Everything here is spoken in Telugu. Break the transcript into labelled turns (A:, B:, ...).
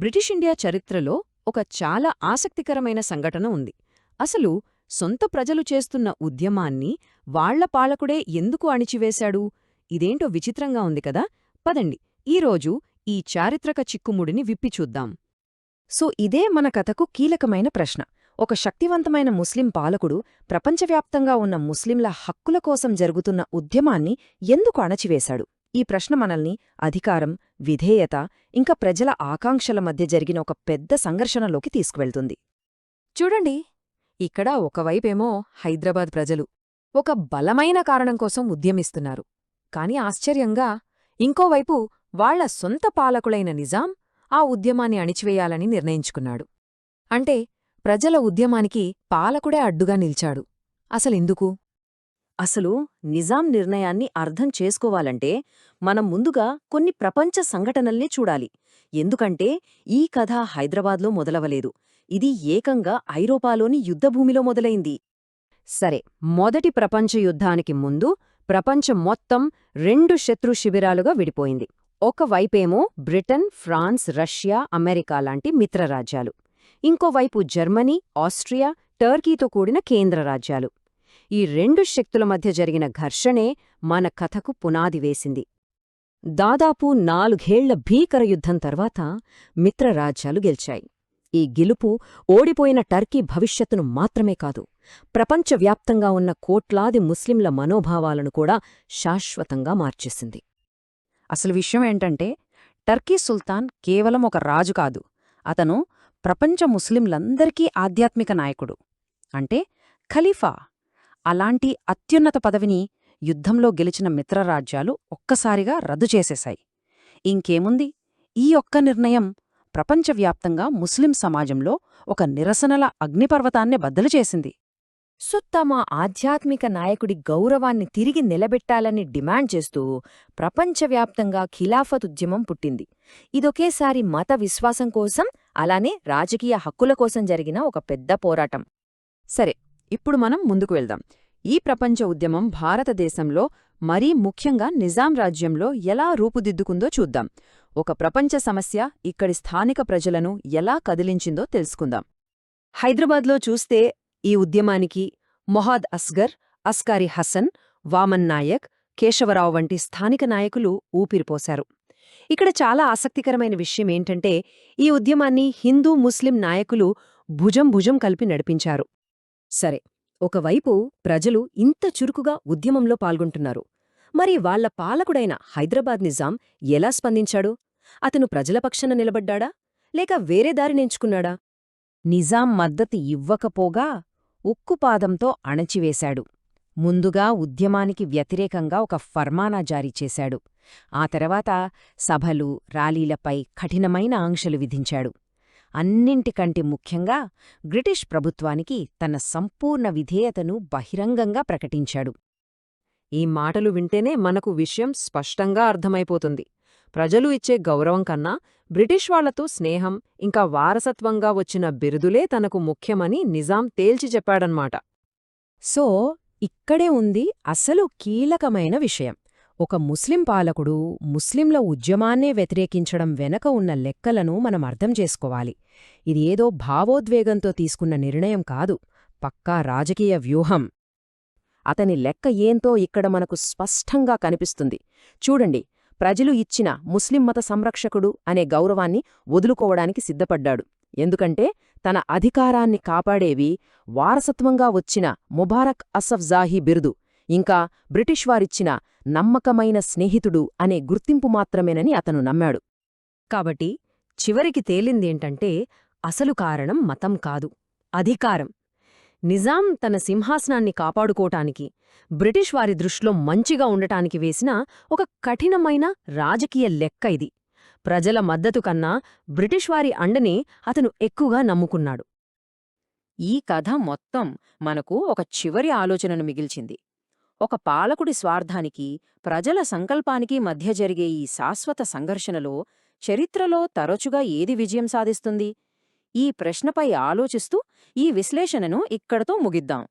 A: బ్రిటిష్ ఇండియా చరిత్రలో ఒక చాలా ఆసక్తికరమైన సంఘటన ఉంది. అసలు సొంత ప్రజలు చేస్తున్న ఉద్యమాన్ని వాళ్ళ పాలకుడే ఎందుకు అణిచివేశాడు? ఇదేంటో విచిత్రంగా ఉంది కదా? పదండి ఈరోజు ఈ చారిత్రక చిక్కుముడిని విప్పిచూద్దాం
B: సో ఇదే మన కథకు కీలకమైన ప్రశ్న. ఒక శక్తివంతమైన ముస్లిం పాలకుడు ప్రపంచవ్యాప్తంగా ఉన్న ముస్లింల హక్కుల కోసం జరుగుతున్న ఉద్యమాన్ని ఎందుకు అణచివేశాడు? ఈ ప్రశ్న మనల్ని అధికారం విధేయత ఇంకా ప్రజల ఆకాంక్షల మధ్య జరిగిన ఒక పెద్ద సంఘర్షణలోకి తీసుకువెళ్తుంది.
A: చూడండి ఇక్కడ ఒకవైపేమో హైదరాబాద్ ప్రజలు ఒక బలమైన కారణం కోసం ఉద్యమిస్తున్నారు. కాని ఆశ్చర్యంగా ఇంకోవైపు వాళ్ళ సొంత పాలకులైన నిజాం ఆ ఉద్యమాన్ని అణిచివేయాలని నిర్ణయించుకున్నాడు. అంటే ప్రజల ఉద్యమానికి పాలకుడే అడ్డుగా నిల్చాడు. అసలెందుకు?
B: అసలు నిజాం నిర్ణయాన్ని అర్థం చేసుకోవాలంటే మనం ముందుగా కొన్ని ప్రపంచ సంఘటనల్ని చూడాలి. ఎందుకంటే ఈ కథ హైదరాబాద్లో మొదలవలేదు. ఇది ఏకంగా ఐరోపాలోని యుద్ధభూమిలో మొదలైంది.
A: సరే మొదటి ప్రపంచ యుద్ధానికి ముందు ప్రపంచం మొత్తం రెండు శత్రు శిబిరాలుగా విడిపోయింది. ఒకవైపేమో బ్రిటన్ ఫ్రాన్స్ రష్యా అమెరికా లాంటి మిత్రరాజ్యాలు. ఇంకోవైపు జర్మనీ ఆస్ట్రియా టర్కీతో కూడిన కేంద్ర రాజ్యాలు. ఈ రెండు శక్తుల మధ్య జరిగిన ఘర్షణే మన కథకు పునాది వేసింది. దాదాపు నాలుగేళ్ళ భీకర యుద్ధం తర్వాత మిత్రరాజ్యాలు గెలిచాయి. ఈ గెలుపు ఓడిపోయిన టర్కీ భవిష్యత్తును మాత్రమే కాదు ప్రపంచవ్యాప్తంగా ఉన్న కోట్లాది ముస్లింల మనోభావాలను కూడా శాశ్వతంగా మార్చేసింది.
B: అసలు విషయం ఏంటంటే టర్కీ సుల్తాన్ కేవలం ఒక రాజు కాదు అతను ప్రపంచ ముస్లింలందరికీ ఆధ్యాత్మిక నాయకుడు. అంటే ఖలీఫా అలాంటి అత్యున్నత పదవిని యుద్ధంలో గెలిచిన మిత్రరాజ్యాలు ఒక్కసారిగా రద్దు చేసేశాయి. ఇంకేముంది? ఈ ఒక్క నిర్ణయం ప్రపంచవ్యాప్తంగా ముస్లిం సమాజంలో ఒక నిరసనల అగ్నిపర్వతాన్నే బద్దలు చేసింది.
A: సో తమ ఆధ్యాత్మిక నాయకుడి గౌరవాన్ని తిరిగి నిలబెట్టాలని డిమాండ్ చేస్తూ ప్రపంచవ్యాప్తంగా ఖిలాఫత్ ఉద్యమం పుట్టింది. ఇదొకేసారి మత విశ్వాసం కోసం అలానే రాజకీయ హక్కుల కోసం జరిగిన ఒక పెద్ద పోరాటం. సరే ఇప్పుడు మనం ముందుకు వెళ్దాం. ఈ ప్రపంచ ఉద్యమం భారతదేశంలో మరీ ముఖ్యంగా నిజాం రాజ్యంలో ఎలా రూపుదిద్దుకుందో చూద్దాం. ఒక ప్రపంచ సమస్య ఇక్కడి స్థానిక ప్రజలను ఎలా కదిలించిందో తెలుసుకుందాం. హైదరాబాద్లో చూస్తే ఈ ఉద్యమానికి మొహాద్ అస్గర్ అస్కారి హసన్ వామన్ నాయక్ కేశవరావు వంటి స్థానిక నాయకులు ఊపిరిపోశారు. ఇక్కడ చాలా ఆసక్తికరమైన విషయం ఏంటంటే ఈ ఉద్యమాన్ని హిందూ ముస్లిం నాయకులు భుజం భుజం కలిపి నడిపించారు. సరే ఒకవైపు ప్రజలు ఇంత చురుకుగా ఉద్యమంలో పాల్గొంటున్నారు. మరి వాళ్ళ పాలకుడైన హైదరాబాద్ నిజాం ఎలా స్పందించాడు? అతను ప్రజల పక్షాన నిలబడ్డాడా? లేక వేరే దారినెంచుకున్నాడా
B: నిజాం మద్దతు ఇవ్వకపోగా ఉక్కుపాదంతో అణచివేశాడు. ముందుగా ఉద్యమానికి వ్యతిరేకంగా ఒక ఫర్మానా జారీ చేశాడు. ఆ తర్వాత సభలు ర్యాలీలపై కఠినమైన ఆంక్షలు విధించాడు. అన్నింటికంటే ముఖ్యంగా బ్రిటిష్ ప్రభుత్వానికి తన సంపూర్ణ విధేయతను బహిరంగంగా ప్రకటించాడు.
A: ఈ మాటలు వింటేనే మనకు విషయం స్పష్టంగా అర్థమైపోతుంది. ప్రజలు ఇచ్చే గౌరవం కన్నా బ్రిటిష్ వాళ్ళతో స్నేహం ఇంకా వారసత్వంగా వచ్చిన బిరుదులే తనకు ముఖ్యమని నిజాం తేల్చి చెప్పాడన్మాట.
B: సో ఇక్కడే ఉంది అసలు కీలకమైన విషయం. ఒక ముస్లిం పాలకుడు ముస్లింల ఉద్యమాన్నే వ్యతిరేకించడం వెనక ఉన్న లెక్కలను మనం అర్థం చేసుకోవాలి. ఇది ఏదో భావోద్వేగంతో తీసుకున్న నిర్ణయం కాదు పక్కా రాజకీయ వ్యూహం. అతని లెక్క ఏంతో ఇక్కడ మనకు స్పష్టంగా కనిపిస్తుంది. చూడండి ప్రజలు ఇచ్చిన ముస్లిం మత సంరక్షకుడు అనే గౌరవాన్ని వదులుకోవడానికి సిద్ధపడ్డాడు. ఎందుకంటే తన అధికారాన్ని కాపాడేవి వారసత్వంగా వచ్చిన ముబారక్ అసఫ్జాహీ బిరుదు. ఇంకా బ్రిటిష్ వారిచ్చిన నమ్మకమైన స్నేహితుడు అనే గుర్తింపు మాత్రమేనని అతను నమ్మాడు.
A: కాబట్టి చివరికి తేలిందేంటంటే అసలు కారణం మతం కాదు అధికారం. నిజాం తన సింహాసనాన్ని కాపాడుకోటానికి బ్రిటిష్ వారి దృష్టిలో మంచిగా ఉండటానికి వేసిన ఒక కఠినమైన రాజకీయ లెక్క ఇది. ప్రజల మద్దతు కన్నా బ్రిటిష్ వారి అండని అతను ఎక్కువగా నమ్ముకున్నాడు.
B: ఈ కథ మొత్తం మనకు ఒక చివరి ఆలోచనను మిగిల్చింది. ఒక పాలకుడి స్వార్థానికి ప్రజల సంకల్పానికి మధ్య జరిగే ఈ శాశ్వత సంఘర్షణలో చరిత్రలో తరచుగా ఏది విజయం సాధిస్తుంది? ఈ ప్రశ్నపై ఆలోచిస్తూ ఈ విశ్లేషణను ఇక్కడతో ముగిద్దాం.